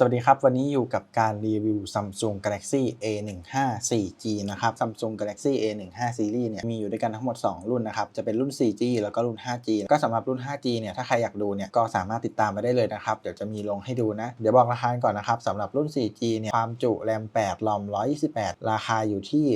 สวัสดีครับ วันนี้อยู่กับการรีวิว Samsung Galaxy A15 4G นะครับ Samsung Galaxy A15 Series เนี่ยมีอยู่ด้วยกันทั้งหมด 2 รุ่นนะครับ จะเป็นรุ่น 4G แล้วก็รุ่น 5G ก็สำหรับรุ่น 5G เนี่ยถ้าใครอยากดูเนี่ยก็สามารถติดตามมาได้เลยนะครับ เดี๋ยวจะมีลงให้ดูนะ เดี๋ยวบอกราคาก่อนนะครับสำหรับรุ่น 4G เนี่ยความจุ RAM 8 ROM 128 ราคาอยู่ที่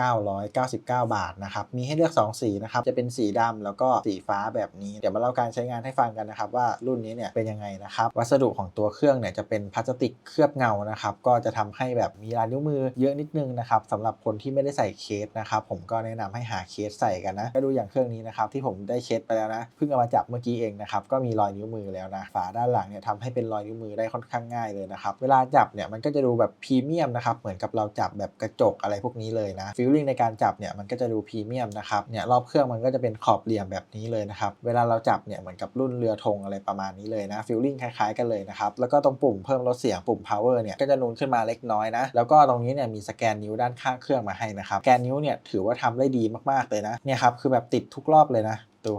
6,999 บาทนะครับมีให้เลือก 2 สีนะครับจะเป็นสีดำแล้วก็สีฟ้าแบบนี้ เดี๋ยวมาเล่าการใช้งานให้ฟังกันนะครับว่ารุ่นนี้เนี่ยเป็นยังไงนะครับวัสดุของตัวเครื่องเนี่ยจะเป็นพลาสติกเคลือบเงานะครับ ก็จะทำให้แบบมีลายนิ้วมือเยอะนิดนึงนะครับสำหรับคนที่ไม่ได้ใส่เคสนะครับผมก็แนะนำให้หาเคสใส่กันนะก็ดูอย่างเครื่องนี้นะครับที่ผมได้เคสไปแล้วนะเพิ่งเอามาจับเมื่อกี้เองนะครับก็มีรอยนิ้วมือแล้วนะฝาด้านหลังเนี่ยทำให้เป็นรอยนิ้วมือได้ค่อนข้างง่ายเลยนะครับเวลาจับเนี่ยมันก็จะดูแบบพรีเมียมนะครับเหมือนกับเราจับแบบกระจกอะไรพวกนี้เลยนะฟีลลิ่งในการจับเนี่ยมันก็จะดูพรีเมียมนะครับเนี่ยรอบเครื่องมันก็จะเป็นขอบเหลี่ยมแบบนี้เลยนะครับเวลาเราจับเนี่ยเหมือนกับรุ่นเรือธงอะไรประมาณนี้เลยนะฟีลลิ่งคล้ายๆกันเลยนะครับแล้วก็ตรงปุ่มเพิ่มลดเสียงปุ่ม power เนี่ยก็จะนูนขึ้นมาเล็กน้อยนะ แล้วก็ตรงนี้เนี่ยมีสแกนนิ้วด้านข้างเครื่องมาให้นะครับสแกนนิ้วเนี่ยถือว่าทำได้ดีมากๆเลยนะ เนี่ยครับคือแบบติดทุกรอบเลยนะดู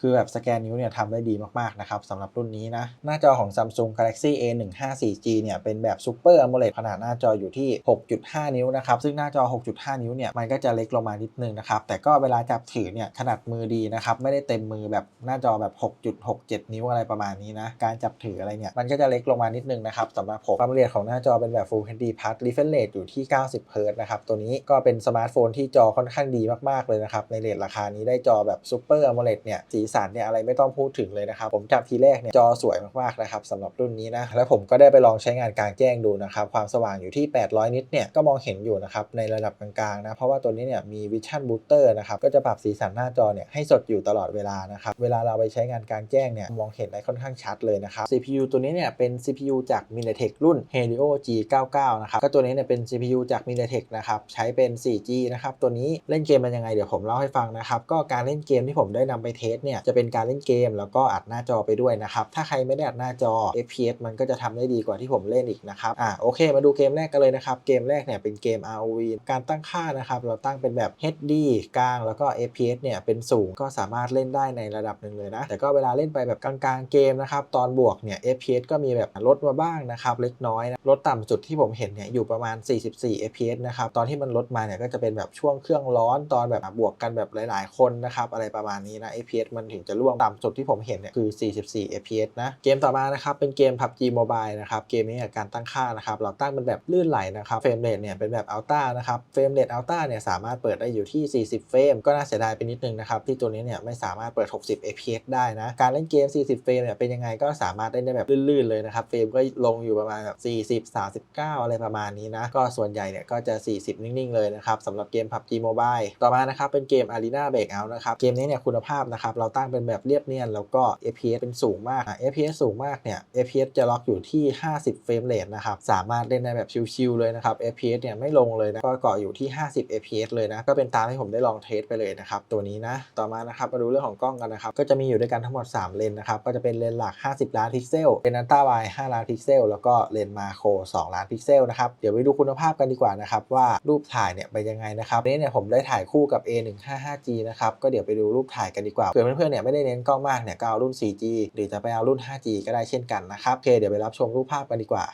คือแบบสแกนนิ้วเนี่ยทำได้ดีมาก ๆ นะครับสำหรับรุ่นนี้นะ หน้าจอของ Samsung Galaxy A15 4G เนี่ยเป็นแบบ Super AMOLED ขนาดหน้าจออยู่ที่ 6.5 นิ้วนะครับ ซึ่งหน้าจอ 6.5 นิ้วเนี่ยมันก็จะเล็กลงมานิดนึงนะครับ แต่ก็เวลาจับถือเนี่ยขนาดมือดีนะครับ ไม่ได้เต็มมือแบบหน้าจอแบบ 6.67 นิ้วอะไรประมาณนี้นะ การจับถืออะไรเนี่ยมันก็จะเล็กลงมานิดนึงนะครับสำหรับผมความละเอียดของหน้าจอเป็นแบบ Full HD Plus Refresh Rate อยู่ที่ 90 Hz นะครับตัวนี้ก็เป็นสมาร์ทโฟนที่จอค่อนข้างดีมากๆเลยนะครับในเรทราคานี้ได้จอแบบ Super AMOLED เนี่ยสีสันเนี่ยอะไรไม่ต้องพูดถึงเลยนะครับ ผมจับทีแรกเนี่ยจอสวยมากๆนะครับสำหรับรุ่นนี้นะแล้วผมก็ได้ไปลองใช้งานกลางแจ้งดูนะครับความสว่างอยู่ที่ 800 นิตเนี่ยก็มองเห็นอยู่นะครับในระดับกลางๆนะเพราะว่าตัวนี้เนี่ยมี Vision Booster นะครับก็จะปรับสีสันหน้าจอเนี่ยให้สดอยู่ตลอดเวลานะครับเวลาเราไปใช้งานกลางแจ้งเนี่ยมองเห็นได้ค่อนข้างชัดเลยนะครับ CPU ตัวนี้เนี่ยเป็น CPU จาก MediaTek รุ่น Helio G99 นะครับก็ตัวนี้เนี่ยเป็น CPU จาก MediaTek นะครับใช้เป็น 4G นะครับตัวนี้เล่นเกมเป็นยังไงเดี๋ยวผมเล่าให้ฟังนะครับก็การเล่นเกมที่ผมได้นำไปเทสเนี่ยจะเป็นการเล่นเกม แล้วก็อัดหน้าจอไปด้วยนะครับถ้าใครไม่ได้อัดหน้าจอ FPS มันก็จะทำได้ดีกว่าที่ผมเล่นอีกนะครับอ่าโอเค มาดูเกมแรกกันเลยนะครับเกมแรกเนี่ยเป็นเกม ROV การตั้งค่านะครับเราตั้งเป็นแบบ HD กลางแล้วก็ FPS เนี่ยเป็นสูงก็สามารถเล่นได้ในระดับหนึ่งเลยนะแต่ก็เวลาเล่นไปแบบกลางๆเกมนะครับตอนบวกเนี่ย FPS ก็มีแบบลดมาบ้างนะครับเล็กน้อยนะลดต่ำสุดที่ผมเห็นเนี่ยอยู่ประมาณ 44 FPS นะครับตอนที่มันลดมาเนี่ยก็จะเป็นแบบช่วงเครื่องร้อนตอนแบบบวกกันแบบหลาย ๆ คนนะครับอะไรประมาณนี้นะ FPS มันถึงจะร่วงต่ำสุดที่ผมเห็นเนี่ยคือ 44 fps นะ เกมต่อมานะครับ เป็นเกม PUBG Mobile นะครับ เกมนี้การตั้งค่านะครับ เราตั้งเป็นแบบลื่นไหลนะครับ เฟรมเรทเนี่ยเป็นแบบ Ultra นะครับ เฟรมเรท Ultra เนี่ยสามารถเปิดได้อยู่ที่ 40 เฟรม ก็น่าเสียดายไปนิดนึงนะครับ ที่ตัวนี้เนี่ยไม่สามารถเปิด 60 fps ได้นะ การเล่นเกม 40 เฟรมเนี่ยเป็นยังไงก็สามารถเล่นได้แบบลื่นๆเลยนะครับ เฟรมก็ลงอยู่ประมาณแบบ40 39 อะไรประมาณนี้นะ ก็ส่วนใหญ่เนี่ยก็จะ 40 นิ่งๆ เลยนะครับสำหรับเกม PUBG Mobile ต่อมานะครับเป็นเกม Arena Breakout นะครับเกมนี้เนี่ยคุณภาพนะครับเราตั้งเป็นแบบเรียบเนียน แล้วก็ fps เป็นสูงมาก FPS สูงมากเนี่ย FPS จะล็อกอยู่ที่ 50 เฟรมเรทนะครับ สามารถเล่นได้แบบชิลๆเลยนะครับ FPS เนี่ยไม่ลงเลยนะ ก็เกาะอยู่ที่ 50 FPS เลยนะ ก็เป็นตามที่ผมได้ลองเทสไปเลยนะครับ ตัวนี้นะ ต่อมานะครับมาดูเรื่องของกล้องกันนะครับ ก็จะมีอยู่ด้วยกันทั้งหมด 3 เลนนะครับ ก็จะเป็นเลนหลัก 50 ล้านพิกเซลเลนอัลตร้าไวด์5ล้านพิกเซล แล้วก็เลนมาโคร 2 ล้านพิกเซลนะครับ เดี๋ยวไปดูคุณภาพกันดีกว่านะครับว่ารูปถ่ายเนี่ยเป็นยังไงนะครับนี้เนี่ยผมได้ถ่ายคู่กับ A155G นะครับ ก็เดี๋ยวไปดูรูปถ่ายกันดีกว่าเผื่อเพื่อนๆเนี่ยไม่ได้เน้นกล้องมากเนี่ยก็เอารุ่น 4G หรือจะไปเอารุ่น 5G ก็ได้เช่นกันนะครับโอเคเดี๋ยวไปรับชมรูปภาพกันดีกว่า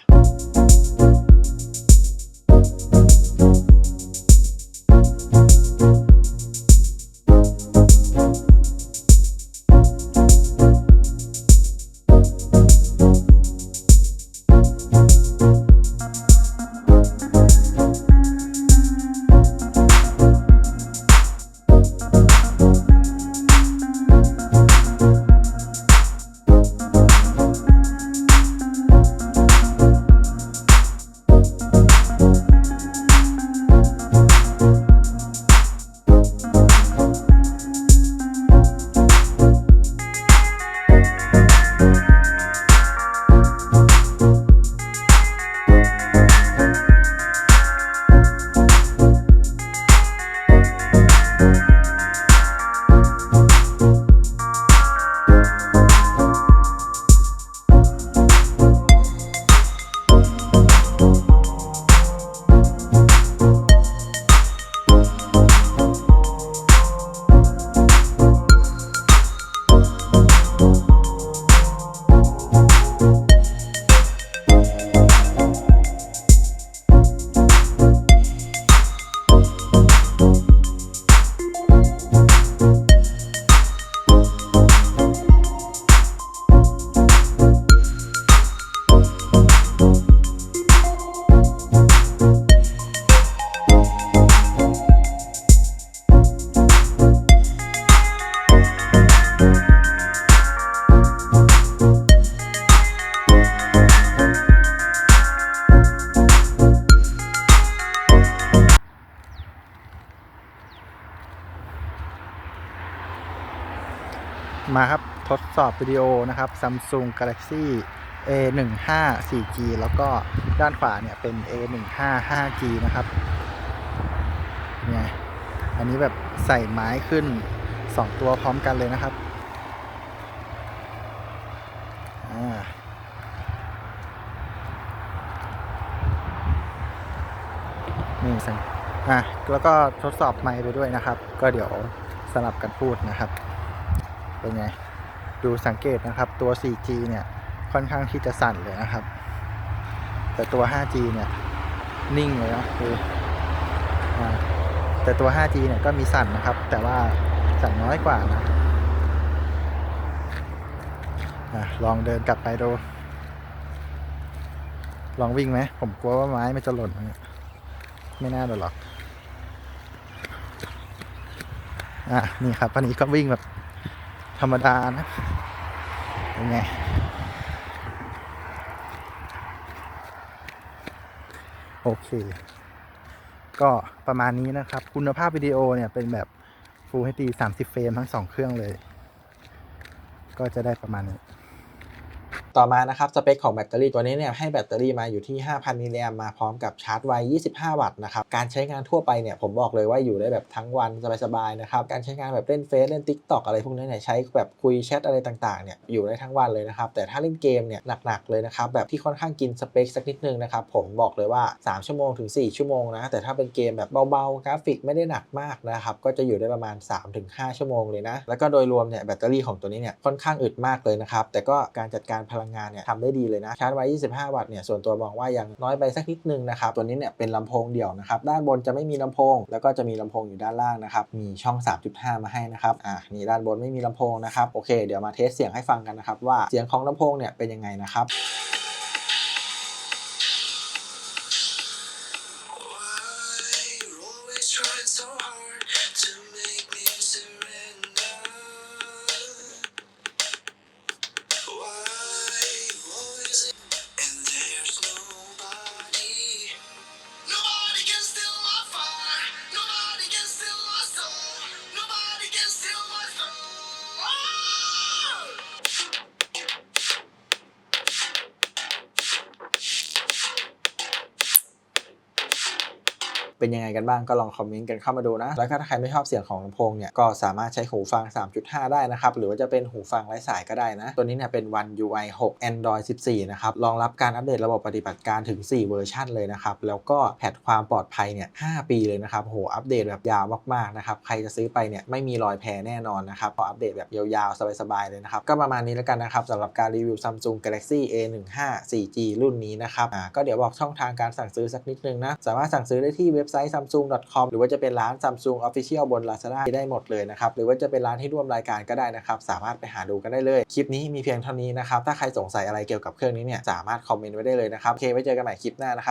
มาครับทดสอบวิดีโอนะครับ Samsung Galaxy A15 4G แล้วก็ด้านขวาเนี่ยเป็น A15 5G นะครับเนี่ยอันนี้แบบใส่ไม้ขึ้น 2 ตัวพร้อมกันเลยนะครับนี่สังอะแล้วก็ทดสอบไมค์ไปด้วยนะครับ ก็เดี๋ยวสลับกันพูดนะครับ เป็นไง ดูสังเกตนะครับตัว 4G เนี่ยค่อนข้างที่จะสั่นเลยนะครับ แต่ตัว 5G เนี่ยนิ่งเลยนะคือแต่ตัว 5G เนี่ยก็มีสั่นนะครับ แต่ว่าสั่นน้อยกว่านะอะลองเดินกลับไปดู ลองวิ่งไหม ผมกลัวว่าไม้มันจะหล่น ไม่น่าหรอก อะ นี่ครับวันนี้ก็วิ่งแบบ ธรรมดานะเป็นไงโอเค ก็ประมาณนี้นะครับ คุณภาพวิดีโอเนี่ยเป็นแบบ Full HD 30 เฟรมทั้งสองเครื่องเลย ก็จะได้ประมาณนี้ ต่อมานะครับสเปคของแบตเตอรี่ตัวนี้เนี่ยให้แบตเตอรี่มาอยู่ที่ 5,000 มิลลิแอมมาพร้อมกับชาร์จไว 25 วัตต์นะครับการใช้งานทั่วไปเนี่ยผมบอกเลยว่าอยู่ได้แบบทั้งวันสบายๆนะครับการใช้งานแบบเล่นเฟซเล่น Tik t o อกอะไรพวกนี้เนี่ยใช้แบบคุยแชทอะไรต่างๆเนี่ยอยู่ได้ทั้งวันเลยนะครับแต่ถ้าเล่นเกมเนี่ยหนักๆเลยนะครับแบบที่ค่อนข้างกินสเปคสักนิดนึงนะครับผมบอกเลยว่า 3 ชั่วโมงถึง 4 ชั่วโมงนะแต่ถ้าเป็นเกมแบบเบาๆกราฟิกไม่ได้หนักมากนะครับก็จะอยู่ได้ประมาณ 3-5 ชั่วโมงเลยนะแล้วก็โดยรวมเนี่ยแบตเตอรี่ของตัวนี้เนี่ยค่อนข้างอึดมากเลยนะครับแต่ก็การจัดการพลังงานเนี่ยทำได้ดีเลยนะชาร์จไว้ 25 วัตต์เนี่ยส่วนตัวมองว่ายังน้อยไปสักนิดนึงนะครับตัวนี้เนี่ยเป็นลำโพงเดี่ยวนะครับด้านบนจะไม่มีลำโพง แล้วก็จะมีลำโพงอยู่ด้านล่างนะครับมีช่อง 3.5 มาให้นะครับอะนี่ด้านบนไม่มีลำโพงนะครับโอเค เดี๋ยวมาเทสเสียงให้ฟังกันนะครับว่าเสียงของลำโพงเนี่ยเป็นยังไงนะครับ เป็นยังไงกันบ้างก็ลองคอมเมนต์กันเข้ามาดูนะ แล้วก็ถ้าใครไม่ชอบเสียงของลำโพงเนี่ยก็สามารถใช้หูฟัง 3.5 ได้นะครับหรือว่าจะเป็นหูฟังไร้สายก็ได้นะ ตัวนี้เนี่ยเป็น One UI 6 Android 14 นะครับรองรับการอัปเดตระบบปฏิบัติการถึง 4 เวอร์ชันเลยนะครับแล้วก็แพทความปลอดภัยเนี่ย 5 ปีเลยนะครับโหอัปเดตแบบยาวมากๆนะครับใครจะซื้อไปเนี่ยไม่มีรอยแพรแน่นอนนะครับพราะอัปเดตแบบยาวๆสบายๆเลยนะครับก็ประมาณนี้แล้วกันนะครับสำหรับการรีวิว Samsung Galaxy A15 4G รุ่นนี้นะครับอ่าก็เดี๋ยวบอกช่องทางการสั่งซื้อสักนิดนึงนะสามารถสั่งซื้อได้ที่เว็บไซต์ samsung.com หรือว่าจะเป็นร้าน Samsung Official บน Lazada ได้หมดเลยนะครับ หรือว่าจะเป็นร้านที่ร่วมรายการก็ได้นะครับ สามารถไปหาดูกันได้เลย คลิปนี้มีเพียงเท่านี้นะครับ ถ้าใครสงสัยอะไรเกี่ยวกับเครื่องนี้เนี่ยสามารถคอมเมนต์ไว้ได้เลยนะครับโอเคไว้เจอกันใหม่คลิปหน้านะครับ